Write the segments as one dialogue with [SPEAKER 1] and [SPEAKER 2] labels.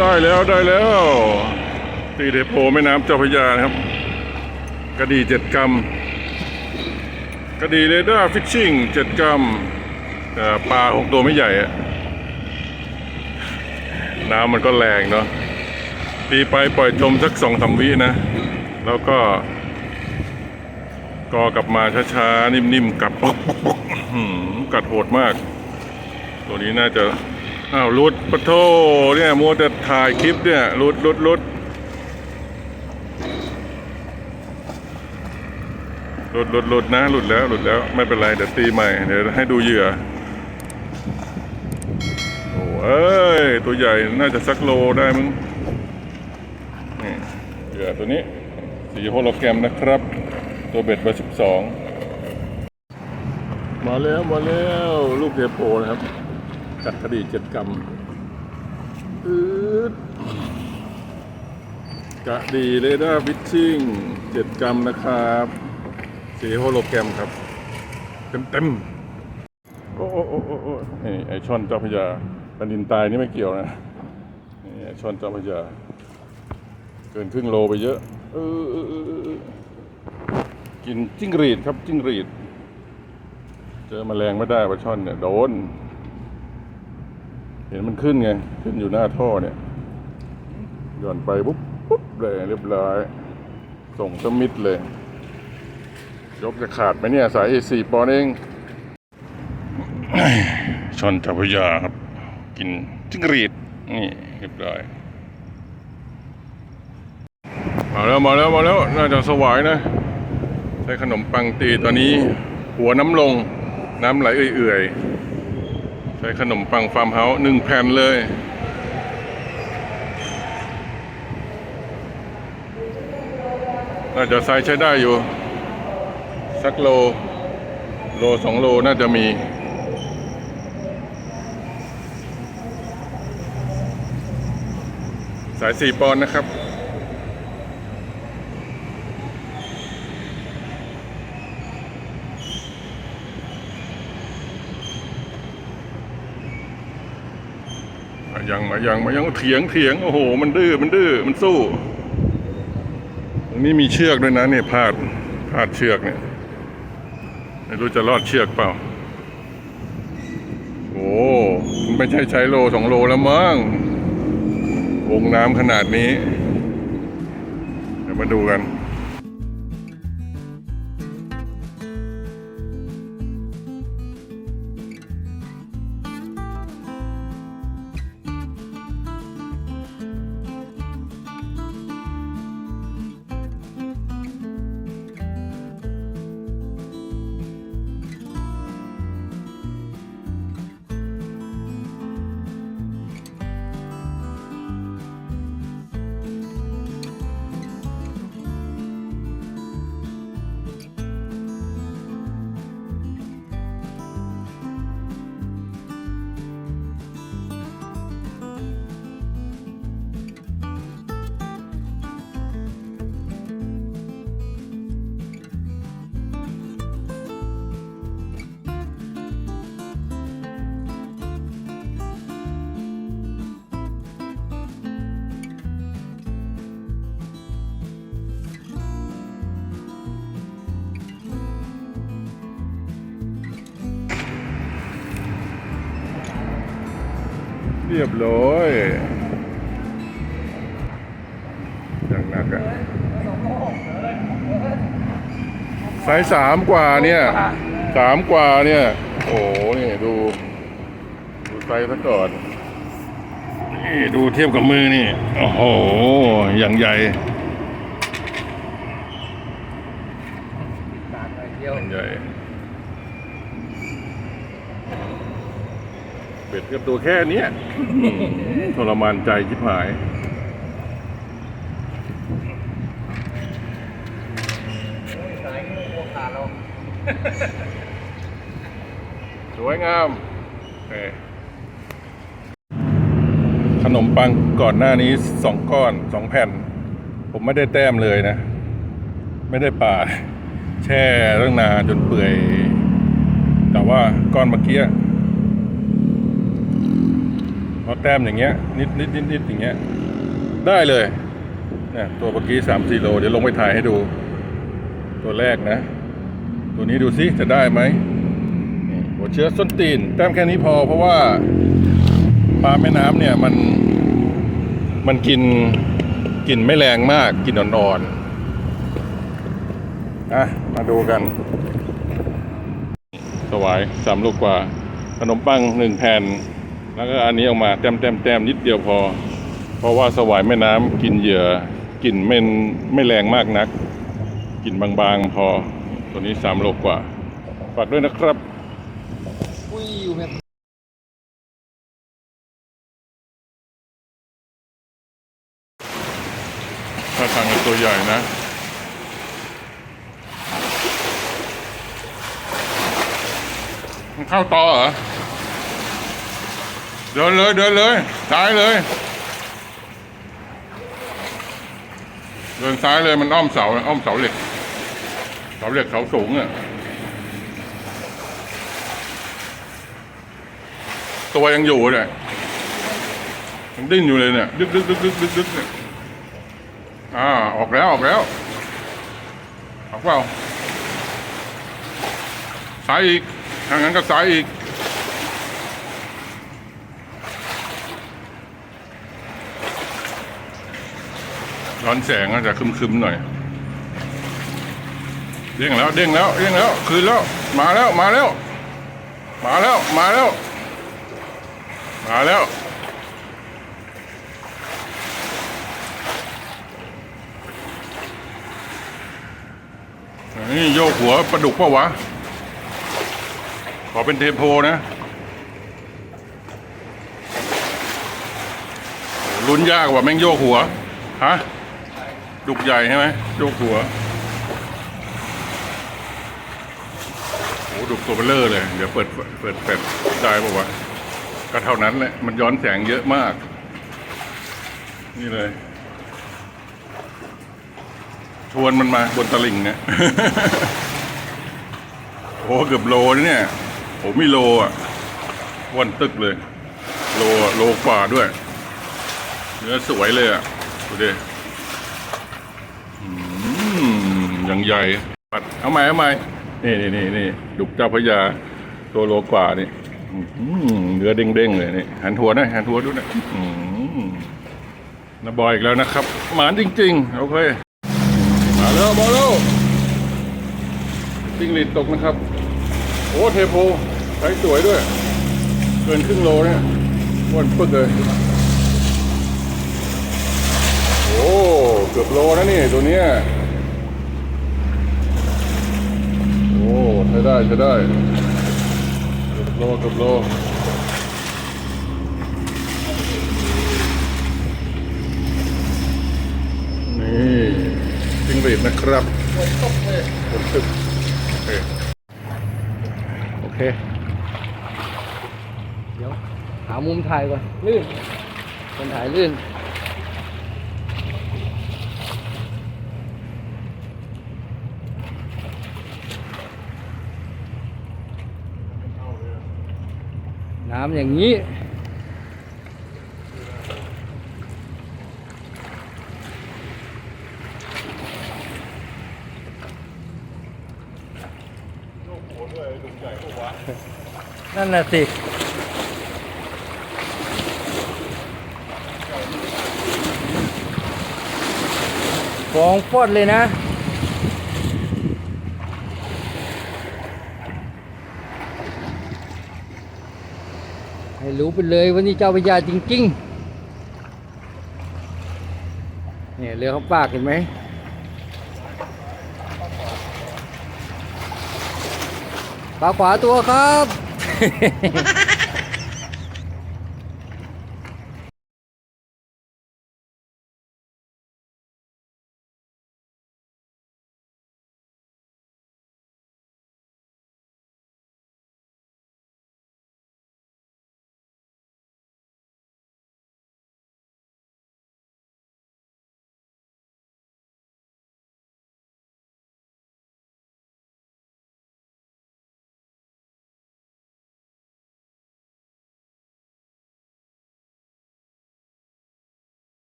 [SPEAKER 1] ได้แล้วได้แล้วตีเดโพแม่น้ำเจ้าพระยานครับ กระดีเจ็ดกรัมกระดีเรดาร์ฟิชชิ่งเจ็ดกรัมปลาหกตัวไม่ใหญ่อะน้ำมันก็แรงเนาะตีไปปล่อยจมสักสองสามวินะ แล้วก็กอกลับมาช้าๆ นิ่มๆ กัดปกกัดโหดมาก ตัวนี้น่าจะ อ้าวรุดปะโทเนี่ยมัวแต่ถ่ายคลิปเนี่ยรุดรุดรุดหลุดหลุดหลุดนะหลุดแล้วหลุดแล้วไม่เป็นไรเดี๋ยวตีใหม่เดี๋ยวให้ดูเหยื่อโอ้เอ้ยตัวใหญ่น่าจะสักโลได้มั้งนี่เหยื่อตัวนี้สีโฮโลแกรมนะครับ ตัวเบ็ดเบอร์สิบสองมาแล้วมาแล้วลูกเทโพนะครับ กัดคดีเจ็ดกรัมอืดกะดีเรดาร์ฟิชชิ่งเจ็ดกรัมนะครับ สีโฮโลแกรมครับ เต็มเต็มๆโอ้โอ้โอ้โอ้โอ้นี่ไอช่อนเจ้าพระยาแผ่นดินตายนี่ไม่เกี่ยวนะนี่ไอช่อนเจ้าพระยาเกินครึ่งโลไปเยอะเออเออเออเออกินจิ้งหรีดครับจิ้งหรีด เจอแมลงไม่ได้ปลาช่อนเนี่ยโดน เห็นมันขึ้นไง ขึ้นอยู่หน้าท่อเนี่ยหย่อนไปปุ๊บปุ๊บเลยเรียบร้อย ส่งสมิดเลย ยกจะขาดไหมเนี่ย สายเอสี่ปอนเองชอนจัพยาครับ กินจิ้งหรีด นี่เรียบร้อย มาแล้วมาแล้วมาแล้ว น่าจะสวายนะ ใช้ขนมปังตีตอนนี้ หัวน้ำลง น้ำไหลเอื่อยๆ ใช้ขนมปังฟาร์มเฮาส์หนึ่งแผ่นเลย น่าจะไซส์ใช้ได้อยู่ สักโล โลสองโลน่าจะมีสายสี่ปอนด์นะครับ มายังมายังมายังเถียงเถียงโอ้โห มันดื้อมันดื้อมันสู้ตรงนี้มีเชือกด้วยนะเนี่ยพาดพาดเชือกเนี่ยไม่รู้จะรอดเชือกเปล่าโอ้ไม่ใช่ใช้โลสองโลแล้วมั้งวงน้ำขนาดนี้ เดี๋ยวมาดูกัน เรียบร้อยอย่างหนักอะไซส์สามกว่าเนี่ยสามกว่าเนี่ย โอ้โหนี่ดู ดูไซส์ซะก่อนนี่ดูเทียบกับมือนี่ โอ้โห อย่างใหญ่ อย่างใหญ่ เป็ดกับตัวแค่เนี้ยอื้อหือทรมานใจชิบหายสวยงามโอเคขนมปังก่อนหน้านี้สองก้อนสองแผ่น ผมไม่ได้แต้มเลยนะ ไม่ได้ปาด แช่ตั้งนานจนเปื่อย แต่ว่าก้อนเมื่อกี้โพอ แต้มอย่างเงี้ยนิดนิดนิดนิดอย่างเงี้ยได้เลยเนี่ยตัวเมื่อกี้สามสี่โลเดี๋ยวลงไปถ่ายให้ดู ตัวแรกนะ ตัวนี้ดูซิจะได้ไหมหัวเชื้อส้นตีน แต้มแค่นี้พอเพราะว่าปลาแม่น้ำเนี่ยมันมันกินกินไม่แรงมากกินอ่อนๆอะมาดูกัน สวายสามลูกกว่าขนมปังหนึ่งแผ่น แล้วก็อันนี้ออกมาแต้มแต้มแต้มนิดเดียวพอ เพราะว่าสวายแม่น้ำกินเหยื่อกลิ่นไม่ไม่แรงมากนักกลิ่นบางๆพอตัวนี้สามโลกว่าฝากด้วยนะครับ
[SPEAKER 2] อุ้ยอยู่แบบ
[SPEAKER 1] ถ้าทางเป็นตัวใหญ่นะ มันเข้าต่อเหรอ ดินเลยเดินเลยซ้ายเลย เดินซ้ายเลยมันอ้อมเสาอ้อมเสาเหล็กเสาเหล็กเสาสูงอะตัวยังอยู่เลยยังดิ้นอยู่เลยเนี่ยดึกดึกดึกดึกดึกดึกเนี่ยอ่าออกแล้วออกแล้วออกเปล่าซ้ายอีกทางนั้นก็ซ้ายอีก ร้อนแสงอาจจะคึมๆหน่อย เด้งแล้วเด้งแล้วเด้งแล้วคืนแล้ว มาแล้วมาแล้ว มาแล้วมาแล้ว มาแล้วนี่โยกหัวปลาดุกเปล่าวะ ขอเป็นเทโพนะลุ้นยากกว่าแม่งโยกหัว ฮะ ดุกใหญ่ใช่ไหมโยกหัวโอ้ดุกตัวเบลเลอร์เลย เดี๋ยวเปิดเปิดเปิดได้ป่าวะก็เท่านั้นแหละ มันย้อนแสงเยอะมาก นี่เลย ชวนมันมาบนตลิ่งเนี่ย โอ้เกือบโลนะเนี่ยผมมีโลอะวันตึกเลย โลโลกว่าด้วย เนื้อสวยเลยอะดูดิ อย่างใหญ่ปัดเอาใหม่เอาใหม่นี่นี่นี่นี่ดุกเจ้าพระยาตัวโลกว่านี่เนื้อเด้งๆเลยนี่หันหัวหนะหันหัวดูนะนาบอยอีกแล้วนะครับ หมานจริง ๆ โอเค มาแล้วมาแล้วจิ้งหรีดตกนะครับ โอ้เทโพใช้สวยด้วย เกินครึ่งโลเนี่ยอ้วนปึ๊กเลย โอ้ เกือบโลนะนี่ตัวเนี้ยโอ้ใช้ได้ใช้ได้เกือบโลเกือบโลนี่จิ้งหรีดนะครับ
[SPEAKER 2] ตกเลย
[SPEAKER 1] ตกโอเคโอเค
[SPEAKER 2] เดี๋ยว หามุมถ่ายก่อนลื่นคนถ่ายลื่น น้ำอย่างนี้ นั่นน่ะสิฟองฟอดเลยนะ รู้ไปเลยว่านี่เจ้าพญาจริงๆ เนี่ยเรือเขาปากเห็นไหมปลาขวาตัวครับ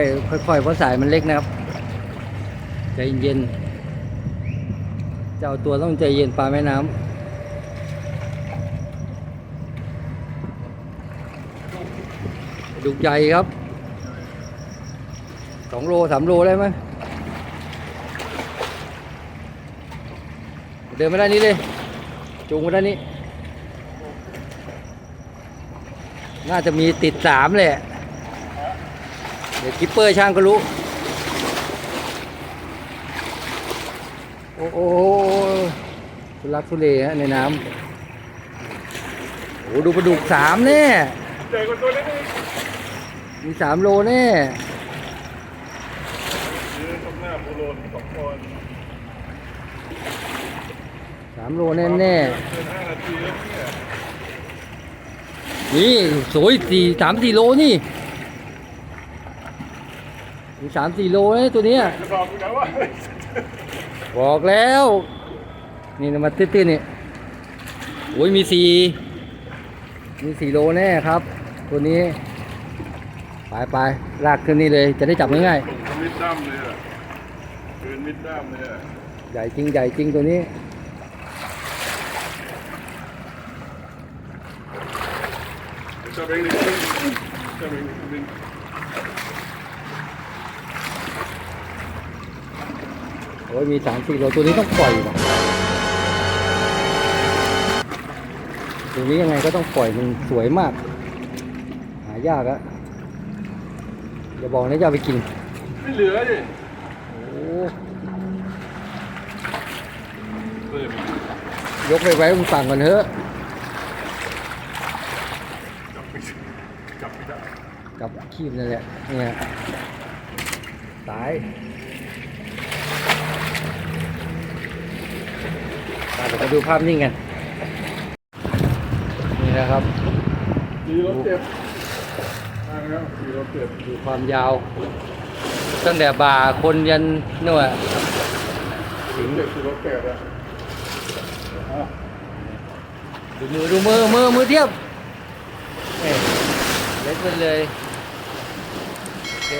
[SPEAKER 2] อยๆค่อยๆเพราะสายมันเล็กนะครับใจเย็นๆเจ้าตัวต้องใจเย็นปลาแม่น้ำดุกใหญ่ครับสองโลสามโลได้ไหมเดินมาด้านนี้เลย จูงมาด้านนี้ น่าจะมีติดสามแหละ เดี๋ยวคิปเปอร์ช่างก็รู้ โอ้โหทุลักทุเลฮะในน้ำโอ้ดูปลาดุกสามแน่
[SPEAKER 1] ใหญ่กว่าตัวเล็กอีก
[SPEAKER 2] มีสามโลแน่
[SPEAKER 1] สา
[SPEAKER 2] มโลแน่แน่
[SPEAKER 1] นี่
[SPEAKER 2] สวยสี่สามสี่โลนี่ มีสามสี่โลเลยตัวเนี้ย
[SPEAKER 1] จะบอกกูนะว่า
[SPEAKER 2] บอกแล้ว นี่นะมาตื้นๆนี่โอ้ยมีสี่มีสี่โลแน่ครับ ตัวนี้ ไปไปๆลากขึ้นนี่เลย จะได้จับง่าย
[SPEAKER 1] ส่งทมิดด้ามเลยอะเกินมิดด้ามเลยอะ
[SPEAKER 2] ๆใหญ่จริงใหญ่จริงตัวนี้
[SPEAKER 1] จะเป็นอีกนึงจะเป็นอีกนึ
[SPEAKER 2] โอ้ยมีสามสี่โลตัวนี้ต้องปล่อยว่ะตัวนี้ยังไงก็ต้องปล่อยมันสวยมาก หายากอะอย่าบอกนะจะเอาไปกิน
[SPEAKER 1] ไม่เหลือดิ
[SPEAKER 2] โอ้
[SPEAKER 1] เพิ่ม
[SPEAKER 2] ยกไปไว้บนฝั่งก่อนเถอะ
[SPEAKER 1] จับไม่จับไม่ได้
[SPEAKER 2] กับคีบนั่นแหละเนี่ยตาย มาเดี๋ยวมาดูภาพนิ่งกันนี่นะครับ
[SPEAKER 1] สี่รถเจ็บมาแล้วสี่รถเจ็บ
[SPEAKER 2] ดูความยาว ตั้งแต่บ่าคนยันนู่นอะ
[SPEAKER 1] ถึงเจ็บสี่รถแปดอะ
[SPEAKER 2] ดูมือดูมือมือมือเทียบเอ้ยเล็กไปเลยโอเค